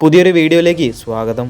പുതിയൊരു വീഡിയോയിലേക്ക് സ്വാഗതം.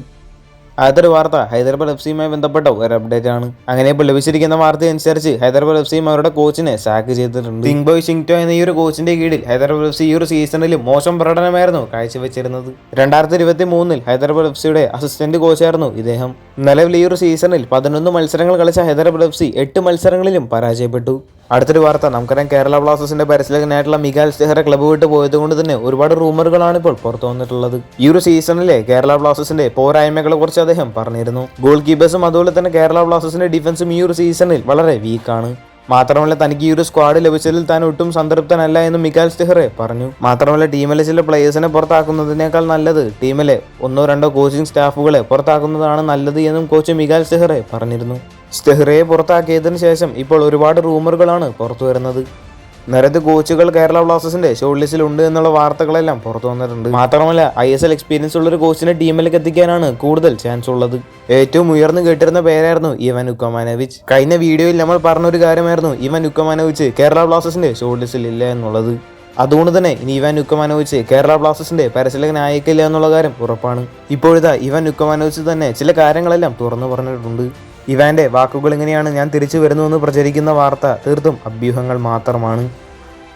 ആദ്യത്തെ വാർത്ത ഹൈദരാബാദ് എഫ് സിയുമായി ബന്ധപ്പെട്ട ഒരു അപ്ഡേറ്റ് ആണ്. അങ്ങനെ ഇപ്പോൾ ലഭിച്ചിരിക്കുന്ന വാർത്ത അനുസരിച്ച് ഹൈദരാബാദ് എഫ് സിയും അവരുടെ കോച്ചിനെ സാക്ക് ചെയ്തിട്ടുണ്ട്. സിംഗ് ബോയ് ഷിങ്ടോ എന്ന ഈ ഒരു കോച്ചിന്റെ കീഴിൽ ഹൈദരാബാദ് എഫ് സി ഈ ഒരു സീസണിൽ മോശം പ്രകടനമായിരുന്നു കാഴ്ചവെച്ചിരുന്നത്. രണ്ടായിരത്തി ഇരുപത്തി മൂന്നിൽ ഹൈദരാബാദ് എഫ് സിയുടെ അസിസ്റ്റന്റ് കോച്ചായിരുന്നു ഇദ്ദേഹം. നിലവിൽ ഈ ഒരു സീസണിൽ പതിനൊന്ന് മത്സരങ്ങൾ കളിച്ച ഹൈദരാബാദ് എഫ് സി എട്ട് മത്സരങ്ങളിലും പരാജയപ്പെട്ടു. അടുത്തൊരു വാർത്ത. നമുക്കറിയാം കേരള ബ്ലാസ്റ്റേഴ്സിന്റെ പരിശീലകനായിട്ടുള്ള മികാൽ സ്റ്റെഹറെ ക്ലബ്ബ് വിട്ട് പോയത് കൊണ്ട് തന്നെ ഒരുപാട് റൂമറുകളാണ് ഇപ്പോൾ പുറത്തു വന്നിട്ടുള്ളത്. ഈ ഒരു സീസണിലെ കേരള ബ്ലാസ്റ്റേഴ്സിന്റെ പോരായ്മകളെ കുറിച്ച് അദ്ദേഹം പറഞ്ഞിരുന്നു. ഗോൾ കീപ്പേഴ്സും അതുപോലെ തന്നെ കേരള ബ്ലാസ്റ്റേഴ്സിന്റെ ഡിഫൻസും ഈ ഒരു സീസണിൽ വളരെ വീക്കാണ് മാത്രമല്ല തനിക്ക് ഈ ഒരു സ്ക്വാഡ് ലഭിച്ചതിൽ താൻ ഒട്ടും സംതൃപ്തനല്ല എന്ന് മിക്കാൽ സ്റ്റെഹറെ പറഞ്ഞു. മാത്രമല്ല ടീമിലെ ചില പ്ലേയേഴ്സിനെ പുറത്താക്കുന്നതിനേക്കാൾ നല്ലത് ടീമിലെ ഒന്നോ രണ്ടോ കോച്ചിങ് സ്റ്റാഫുകളെ പുറത്താക്കുന്നതാണ് നല്ലത് എന്നും കോച്ച് മികാൽ സ്റ്റെഹറെ പറഞ്ഞിരുന്നു. സ്റ്റെഹ്റയെ പുറത്താക്കിയതിനു ശേഷം ഇപ്പോൾ ഒരുപാട് റൂമറുകളാണ് പുറത്തു വരുന്നത് നിരവധി കോച്ചുകൾ കേരള ബ്ലാസ്റ്റേഴ്സിന്റെ ഷോർട്ട് ലിസ്റ്റിലുണ്ട് എന്നുള്ള വാർത്തകളെല്ലാം പുറത്തു വന്നിട്ടുണ്ട്. മാത്രമല്ല ഐ എസ് എൽ എക്സ്പീരിയൻസ് ഉള്ള ഒരു കോച്ചിനെ ടീമിലേക്ക് എത്തിക്കാനാണ് കൂടുതൽ ചാൻസ് ഉള്ളത്. ഏറ്റവും ഉയർന്നു കേട്ടിരുന്ന പേരായിരുന്നു ഇവൻ ഉക്കമാനോവിച്ച്. കഴിഞ്ഞ വീഡിയോയിൽ നമ്മൾ പറഞ്ഞ ഒരു കാര്യമായിരുന്നു ഇവൻ ഉക്കമാനോവിച്ച് കേരള ബ്ലാസ്റ്റേഴ്സിന്റെ ഷോർട്ട് ലിസ്റ്റിൽ ഇല്ല എന്നുള്ളത്. അതുകൊണ്ട് തന്നെ ഇനി ഇവാൻ ഉക്കമാനോവിച്ച് കേരള ബ്ലാസ്റ്റേഴ്സിന്റെ പരിശീലകനായേക്കില്ല എന്നുള്ള കാര്യം ഉറപ്പാണ്. ഇപ്പോഴത്തെ ഇവാൻ ഉക്കമാനോവിച്ച് തന്നെ ചില കാര്യങ്ങളെല്ലാം തുറന്നു പറഞ്ഞിട്ടുണ്ട്. ഇവാന്റെ വാക്കുകൾ എങ്ങനെയാണ് ഞാൻ തിരിച്ചു വരുന്നുവെന്ന് പ്രചരിക്കുന്ന വാർത്ത. തീർത്തും അഭ്യൂഹങ്ങൾ മാത്രമാണ്.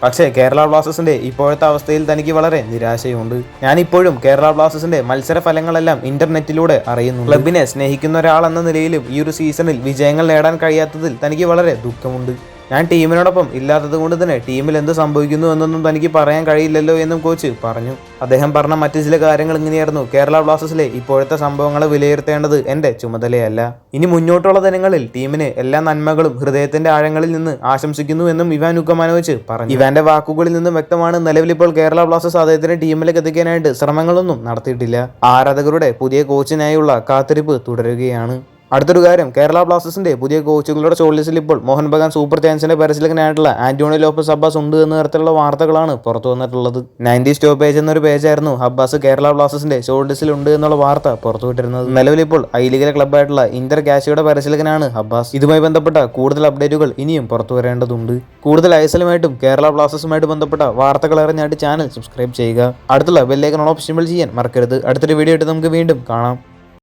പക്ഷേ കേരള ബ്ലാസ്റ്റേഴ്സിന്റെ ഇപ്പോഴത്തെ അവസ്ഥയിൽ തനിക്ക് വളരെ നിരാശയുണ്ട്. ഞാൻ ഇപ്പോഴും കേരള ബ്ലാസ്റ്റേഴ്സിന്റെ മത്സര ഫലങ്ങളെല്ലാം ഇന്റർനെറ്റിലൂടെ അറിയുന്നു ക്ലബിനെ സ്നേഹിക്കുന്ന ഒരാൾ എന്ന നിലയിലും ഈ ഒരു സീസണിൽ വിജയങ്ങൾ നേടാൻ കഴിയാത്തതിൽ തനിക്ക് വളരെ ദുഃഖമുണ്ട്. ഞാൻ ടീമിനോടൊപ്പം ഇല്ലാത്തത് കൊണ്ട് തന്നെ ടീമിൽ എന്ത് സംഭവിക്കുന്നു എന്നൊന്നും തനിക്ക് പറയാൻ കഴിയില്ലല്ലോ എന്നും കോച്ച് പറഞ്ഞു. അദ്ദേഹം പറഞ്ഞ മറ്റു ചില കാര്യങ്ങൾ ഇങ്ങനെയായിരുന്നു. കേരള ബ്ലാസ്റ്റേഴ്സിലെ ഇപ്പോഴത്തെ സംഭവങ്ങളെ വിലയിരുത്തേണ്ടത് എന്റെ ചുമതലയല്ല. ഇനി മുന്നോട്ടുള്ള ദിനങ്ങളിൽ ടീമിന് എല്ലാ നന്മകളും ഹൃദയത്തിന്റെ ആഴങ്ങളിൽ നിന്ന് ആശംസിക്കുന്നു എന്നും ഇവാൻ ഉക്കമാനോവിച്ച് പറഞ്ഞു. ഇവാന്റെ വാക്കുകളിൽ നിന്നും വ്യക്തമാണ് നിലവിൽ ഇപ്പോൾ കേരള ബ്ലാസ്റ്റേഴ്സ് അദ്ദേഹത്തിന്റെ ടീമിലേക്ക് എത്തിക്കാനായിട്ട് ശ്രമങ്ങളൊന്നും നടത്തിയിട്ടില്ല. ആരാധകരുടെ പുതിയ കോച്ചിനായുള്ള കാത്തിരിപ്പ് തുടരുകയാണ്. അടുത്തൊരു കാര്യം കേരള ബ്ലാസ്റ്റേഴ്സിന്റെ പുതിയ കോച്ചുകളുടെ ചോളിസിൽ ഇപ്പോൾ മോഹൻ ബഗാൻ സൂപ്പർ ചാൻസിന്റെ പരിശീലകനായിട്ടുള്ള ആന്റോണി ലോപ്പസ് അബ്ബാസ് ഉണ്ട് എന്ന തരത്തിലുള്ള വാർത്തകളാണ് പുറത്തു വന്നിട്ടുള്ളത്. നയന്റി സ്റ്റോപ്പേജ് എന്നൊരു പേജായിരുന്നു അബ്ബാസ് കേരള ബ്ലാസ്റ്റേഴ്സിന്റെ ചോളിസിൽ ഉണ്ട് എന്നുള്ള വാർത്ത പുറത്തുവിട്ടിരുന്നത് നിലവിൽ ഇപ്പോൾ ഐ ലീഗിലെ ക്ലബ്ബായിട്ടുള്ള ഇന്റർ കാശിയുടെ പരിശീലകനാണ് അബ്ബാസ്. ഇതുമായി ബന്ധപ്പെട്ട കൂടുതൽ അപ്ഡേറ്റുകൾ ഇനിയും പുറത്തു വരേണ്ടതുണ്ട്. കൂടുതൽ ഐസലുമായിട്ടും കേരള ബ്ലാസ്റ്റേഴ്സുമായിട്ട് ബന്ധപ്പെട്ട വാർത്തകൾ അറിഞ്ഞായിട്ട് ചാനൽ സബ്സ്ക്രൈബ് ചെയ്യുക. അടുത്തുള്ള ബെല്ലേക്കൺ ഓപ്ഷൻ ചെയ്യാൻ മറക്കരുത്. അടുത്തൊരു വീഡിയോ ആയിട്ട് നമുക്ക് വീണ്ടും കാണാം.